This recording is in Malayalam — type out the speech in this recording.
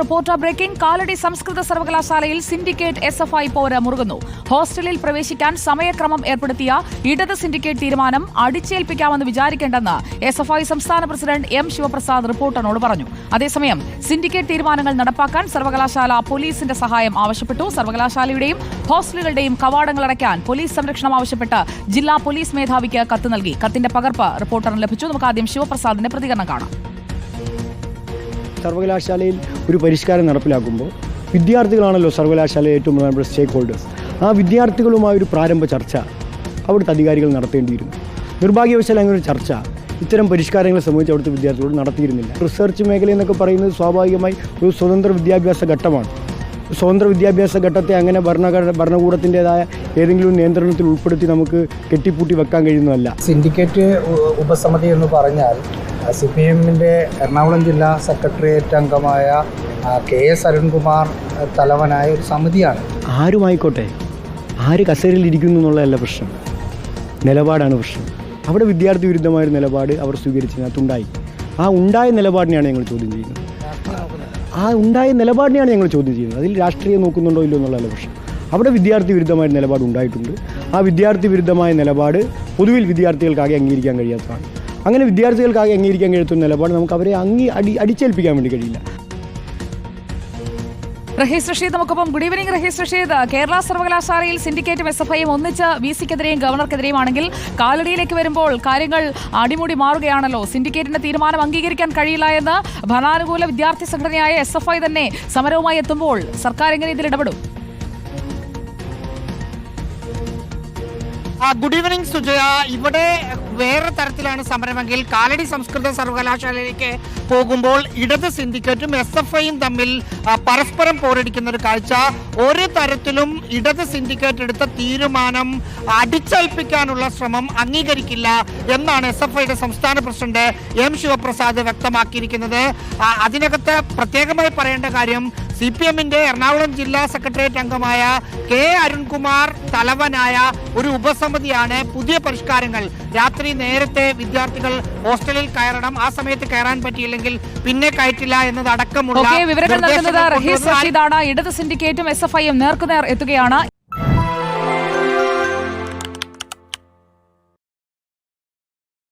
Reporter breaking. കാലടി സംസ്കൃത സർവകലാശാലയിൽ സിൻഡിക്കേറ്റ് എസ് എഫ് ഐ പോര മുറുകുന്നു. ഹോസ്റ്റലിൽ പ്രവേശിക്കാൻ സമയക്രമം ഏർപ്പെടുത്തിയ ഇടത് സിൻഡിക്കേറ്റ് തീരുമാനം അടിച്ചേൽപ്പിക്കാമെന്ന് വിചാരിക്കേണ്ടെന്ന് എസ് എഫ് ഐ സംസ്ഥാന പ്രസിഡന്റ് എം ശിവപ്രസാദ് റിപ്പോർട്ടറിനോട് പറഞ്ഞു. അതേസമയം സിൻഡിക്കേറ്റ് തീരുമാനങ്ങൾ നടപ്പാക്കാൻ സർവകലാശാല പോലീസിന്റെ സഹായം ആവശ്യപ്പെട്ടു. സർവകലാശാലയുടെയും ഹോസ്റ്റലുകളുടെയും കവാടങ്ങൾ അടയ്ക്കാൻ പോലീസ് സംരക്ഷണം ആവശ്യപ്പെട്ട് ജില്ലാ പോലീസ് മേധാവിക്ക് കത്ത് നൽകി. കത്തിന്റെ പകർപ്പ് റിപ്പോർട്ടറിന് ലഭിച്ചു. നമുക്ക് ആദ്യം ശിവപ്രസാദിന്റെ പ്രതികരണം കാണാം. സർവകലാശാലയിൽ ഒരു പരിഷ്കാരം നടപ്പിലാക്കുമ്പോൾ വിദ്യാർത്ഥികളാണല്ലോ സർവകലാശാലയിലെ ഏറ്റവും പ്രധാനപ്പെട്ട സ്റ്റേക്ക് ഹോൾഡേഴ്സ്. ആ വിദ്യാർത്ഥികളുമായ ഒരു പ്രാരംഭ ചർച്ച അവിടുത്തെ അധികാരികൾ നടത്തേണ്ടിയിരുന്നു. നിർഭാഗ്യവശാൽ അങ്ങനെ ഒരു ചർച്ച ഇത്തരം പരിഷ്കാരങ്ങളെ സംബന്ധിച്ച് അവിടുത്തെ വിദ്യാർത്ഥികളോട് നടത്തിയിരുന്നില്ല. റിസർച്ച് മേഖല എന്നൊക്കെ പറയുന്നത് സ്വാഭാവികമായി ഒരു സ്വതന്ത്ര വിദ്യാഭ്യാസ ഘട്ടമാണ്. സ്വതന്ത്ര വിദ്യാഭ്യാസ ഘട്ടത്തെ അങ്ങനെ ഭരണഘടന ഭരണകൂടത്തിന്റെതായ ഏതെങ്കിലും നിയന്ത്രണത്തിൽ ഉൾപ്പെടുത്തി നമുക്ക് കെട്ടിപ്പൂട്ടി വെക്കാൻ കഴിയുന്നതല്ല. സിൻഡിക്കേറ്റ് ഉപസമിതി എന്ന് പറഞ്ഞാൽ സി പി എമ്മിന്റെ എറണാകുളം ജില്ലാ സെക്രട്ടേറിയറ്റ് അംഗമായ കെ എസ് അരുൺകുമാർ തലവനായ ഒരു സമിതിയാണ്. ആരുമായിക്കോട്ടെ? ആര് കസേരയിൽ ഇരിക്കുന്നു എന്നുള്ളതല്ല പ്രശ്നം. നിലപാടാണ് പ്രശ്നം. അവിടെ വിദ്യാർത്ഥി വിരുദ്ധമായൊരു നിലപാട് അവർ സ്വീകരിച്ചതിനകത്തുണ്ടായി. ആ ഉണ്ടായ നിലപാടിനെയാണ് ഞങ്ങൾ ചോദ്യം ചെയ്യുന്നത്. ആ ഉണ്ടായ നിലപാടിനെയാണ് ഞങ്ങൾ ചോദ്യം ചെയ്യുന്നത്. അതിൽ രാഷ്ട്രീയം നോക്കുന്നുണ്ടോ ഇല്ലോ എന്നുള്ളതല്ല പ്രശ്നം. അവിടെ വിദ്യാർത്ഥി വിരുദ്ധമായ നിലപാട് ഉണ്ടായിട്ടുണ്ട് ആ വിദ്യാർത്ഥി വിരുദ്ധമായ നിലപാട് പൊതുവിൽ വിദ്യാർത്ഥികൾക്കാകെ അംഗീകരിക്കാൻ കഴിയാത്തതാണ്. അങ്ങനെ വിദ്യാർത്ഥികൾക്ക് ആകെ അംഗീകരിക്കാൻ കഴിയത്തുന്ന നിലപാട് നമുക്ക് അവരെ അങ്ങി അടി അടിച്ചേൽപ്പിക്കാൻ വേണ്ടി കഴിയില്ല. റഹീസ് റഷീദ് നമുക്കൊപ്പം ഗുഡ് ഈവനിംഗ് റഹീസ് റഷീദ്. കേരള സർവകലാശാലയിൽ സിൻഡിക്കേറ്റും എസ് എഫ് ഐയും ഒന്നിച്ച് വി സിക്കെതിരെയും ഗവർണർക്കെതിരെയുമാണെങ്കിൽ കാലടിയിലേക്ക് വരുമ്പോൾ കാര്യങ്ങൾ അടിമുടി മാറുകയാണല്ലോ. സിൻഡിക്കേറ്റിന്റെ തീരുമാനം അംഗീകരിക്കാൻ കഴിയില്ല എന്ന് ഭരണാനുകൂല വിദ്യാർത്ഥി സംഘടനയായ എസ് എഫ് ഐ തന്നെ സമരവുമായി എത്തുമ്പോൾ സർക്കാർ എങ്ങനെ ഇതിൽ ഇടപെടും? ആ, ഗുഡ് ഈവനിങ് സുജയ. ഇവിടെ വേറെ തരത്തിലാണ് സമരമെങ്കിൽ കാലടി സംസ്കൃത സർവകലാശാലയിലേക്ക് പോകുമ്പോൾ ഇടത് സിൻഡിക്കേറ്റും എസ് എഫ് ഐയും തമ്മിൽ പരസ്പരം പോരടിക്കുന്ന ഒരു കാഴ്ച. ഒരു തരത്തിലും ഇടത് സിൻഡിക്കേറ്റ് എടുത്ത തീരുമാനം അടിച്ചേൽപ്പിക്കാനുള്ള ശ്രമം അംഗീകരിക്കില്ല എന്നാണ് എസ് എഫ് ഐയുടെ സംസ്ഥാന പ്രസിഡന്റ് എം ശിവപ്രസാദ് വ്യക്തമാക്കിയിരിക്കുന്നത്. അതിനകത്ത് പ്രത്യേകമായി പറയേണ്ട കാര്യം സി പി എമ്മിന്റെ എറണാകുളം ജില്ലാ സെക്രട്ടേറിയറ്റ് അംഗമായ കെ അരുൺകുമാർ തലവനായ ഒരു ഉപസമിതിയാണ് പുതിയ പരിഷ്കാരങ്ങൾ. രാത്രി നേരത്തെ വിദ്യാർത്ഥികൾ ഹോസ്റ്റലിൽ കയറണം. ആ സമയത്ത് കയറാൻ പറ്റിയില്ലെങ്കിൽ പിന്നെ കയറ്റില്ല എന്നതടക്കമുള്ള വിവരങ്ങൾ നൽകുന്നത് ഇടത് സിൻഡിക്കേറ്റും എസ് എഫ് ഐയും നേർക്കുനേർ എത്തുകയാണ്.